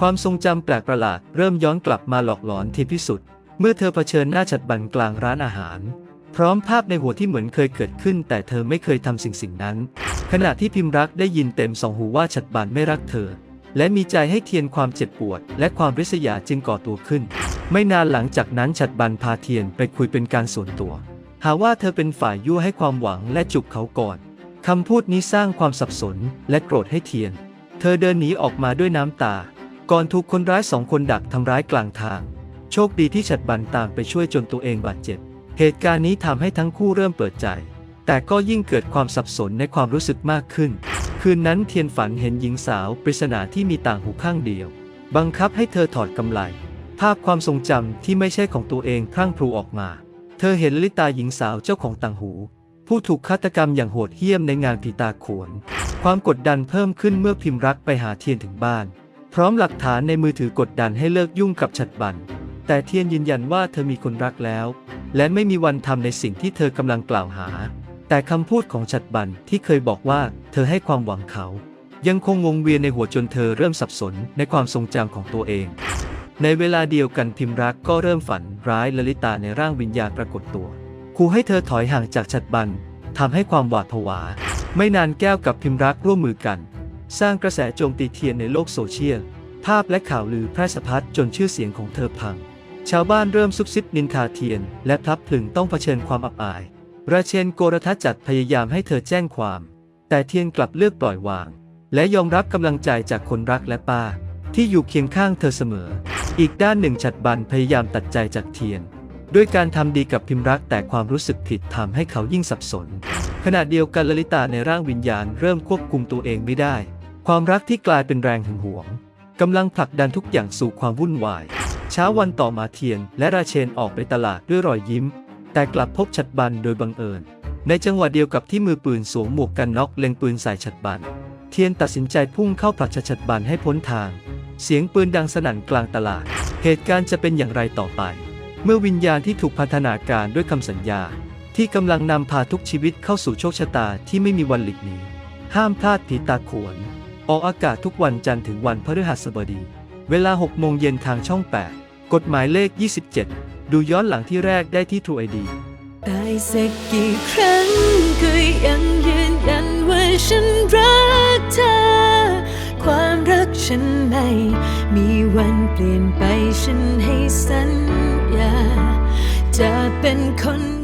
ความทรงจำแปลกประหลาดเริ่มย้อนกลับมาหลอกหลอนทีพิสุทธิ์เมื่อเธอเผชิญหน้าฉัดบันกลางร้านอาหาร พร้อมภาพในหัวที่เหมือนเคยเกิดขึ้น แต่เธอไม่เคยทำสิ่งสิ่งนั้น ขณะที่พิมรักได้ยินเต็มสองหูว่าฉัดบันไม่รักเธอ และมีใจให้เทียนความเจ็บปวด และความริษยาจึงก่อตัวขึ้น ไม่นานหลังจากนั้นฉัดบันพาเทียนไปคุยเป็นการส่วนตัว หาว่าเธอเป็นฝ่ายยั่วให้ความหวังและจุกเขาก่อนคำพูดนี้สร้างความสับสนและโกรธให้เทียน เธอเดินหนีออกมาด้วยน้ำตา ก่อนถูกคนร้ายสองคนดักทำร้ายกลางทาง โชคดีที่ฉัดบันตามไปช่วยจนตัวเองบาดเจ็บ เหตุการณ์นี้ทำให้ทั้งคู่เริ่มเปิดใจ แต่ก็ยิ่งเกิดความสับสนในความรู้สึกมากขึ้น คืนนั้นเทียนฝันเห็นหญิงสาวปริศนาที่มีต่างหูข้างเดียว บังคับให้เธอถอดกำไลภาพความทรงจำที่ไม่ใช่ของตัวเองพรั่งพรูออกมา เธอเห็นลิตาหญิงสาวเจ้าของต่างหู ผู้ถูกฆาตกรรมอย่างโหดเหี้ยมในงานผีตาโขนความกดดันเพิ่มขึ้นเมื่อพิมรักไปหาเทียนถึงบ้าน พร้อมหลักฐานในมือถือกดดันให้เลิกยุ่งกับฉัดบัน แต่เทียนยืนยันว่าเธอมีคนรักแล้ว และไม่มีวันทำในสิ่งที่เธอกำลังกล่าวหา แต่คำพูดของฉัดบันที่เคยบอกว่าเธอให้ความหวังเขา ยังคงวงเวียนในหัวจนเธอเริ่มสับสนในความทรงจำของตัวเอง ในเวลาเดียวกันพิมรักก็เริ่มฝันร้ายลลิตาในร่างวิญญาณปรากฏตัวขู่ให้เธอถอยห่างจากฉัดบันทำให้ความหวาดผวา ไม่นานแก้วกับพิมรักร่วมมือกัน สร้างกระแสโจมตีเทียนในโลกโซเชียล ภาพและข่าวลือแพร่สะพัดจนชื่อเสียงของเธอพัง ชาวบ้านเริ่มซุบซิบนินทาเทียน และพลับพลึงต้องเผชิญความอับอาย ราเชนโกรทัจัดพยายามให้เธอแจ้งความ แต่เทียนกลับเลือกปล่อยวาง และยอมรับกำลังใจจากคนรักและป้า ที่อยู่เคียงข้างเธอเสมอ อีกด้านหนึ่งฉัดบันพยายามตัดใจจากเทียนด้วยการทำดีกับพิมรักแต่ความรู้สึกผิดทำให้เขายิ่งสับสน ขณะเดียวกันลลิตาในร่างวิญญาณเริ่มควบคุมตัวเองไม่ได้ ความรักที่กลายเป็นแรงหึงหวงกำลังผลักดันทุกอย่างสู่ความวุ่นวาย เช้าวันต่อมาเทียนและราเชนออกไปตลาดด้วยรอยยิ้ม แต่กลับพบฉัดบันโดยบังเอิญ ในจังหวะเดียวกับที่มือปืนสวมหมวกกันน็อกเล็งปืนใส่ฉัดบัน เทียนตัดสินใจพุ่งเข้าผลักฉัดบันให้พ้นทาง เสียงปืนดังสนั่นกลางตลาด เหตุการณ์จะเป็นอย่างไรต่อไป เมื่อวิญญาณที่ถูกพัฒนาการด้วยคำสัญญา ที่กำลังนำพาทุกชีวิตเข้าสู่โชคชะตาที่ไม่มีวันหลีกหนีห้ามพลาดผีตาขวน ออกอากาศทุกวันจันทร์ถึงวันพฤหัสบดี เวลา 6 โมงเย็นทางช่อง 8 กฎหมายเลข 27 ดูย้อนหลังที่แรกได้ที่ True ID ตายสักกี่ครั้งก็ยังยืนยันว่าฉันรักเธอ ความรักฉันไม่ มีวันเปลี่ยนไปฉันให้สัญญาจะเป็นคน